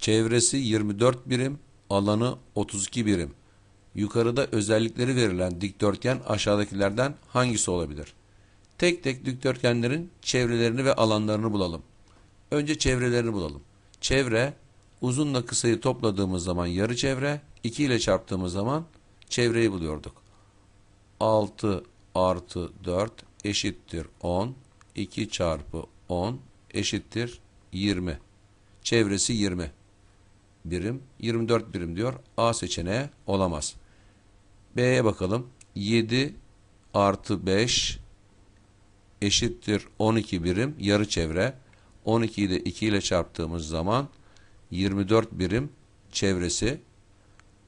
Çevresi 24 birim, alanı 32 birim. Yukarıda özellikleri verilen dikdörtgen aşağıdakilerden hangisi olabilir? Tek tek dikdörtgenlerin çevrelerini ve alanlarını bulalım. Önce çevrelerini bulalım. Çevre uzunla kısayı topladığımız zaman yarı çevre, 2 ile çarptığımız zaman çevreyi buluyorduk. 6 artı 4 eşittir 10. 2 çarpı 10 eşittir 20. Çevresi 20 birim. 24 birim diyor. A seçeneği olamaz. B'ye bakalım. 7 artı 5 eşittir 12 birim. Yarı çevre. 12'yi de 2 ile çarptığımız zaman 24 birim çevresi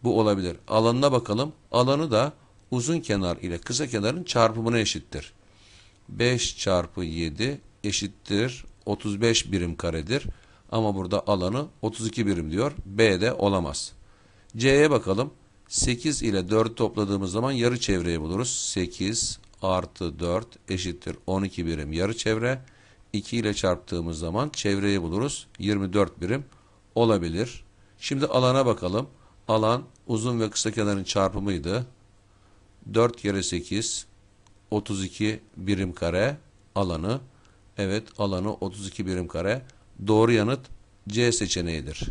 bu olabilir. Alanına bakalım. Alanı da uzun kenar ile kısa kenarın çarpımına eşittir. 5 çarpı 7 eşittir 35 birim karedir. Ama burada alanı 32 birim diyor. B de olamaz. C'ye bakalım. 8 ile 4 topladığımız zaman yarı çevreyi buluruz. 8 artı 4 eşittir 12 birim yarı çevre. 2 ile çarptığımız zaman çevreyi buluruz. 24 birim olabilir. Şimdi alana bakalım. Alan uzun ve kısa kenarın çarpımıydı. 4 kere 8 32 birim kare alanı. Evet alanı 32 birim kare. Doğru yanıt C seçeneğidir.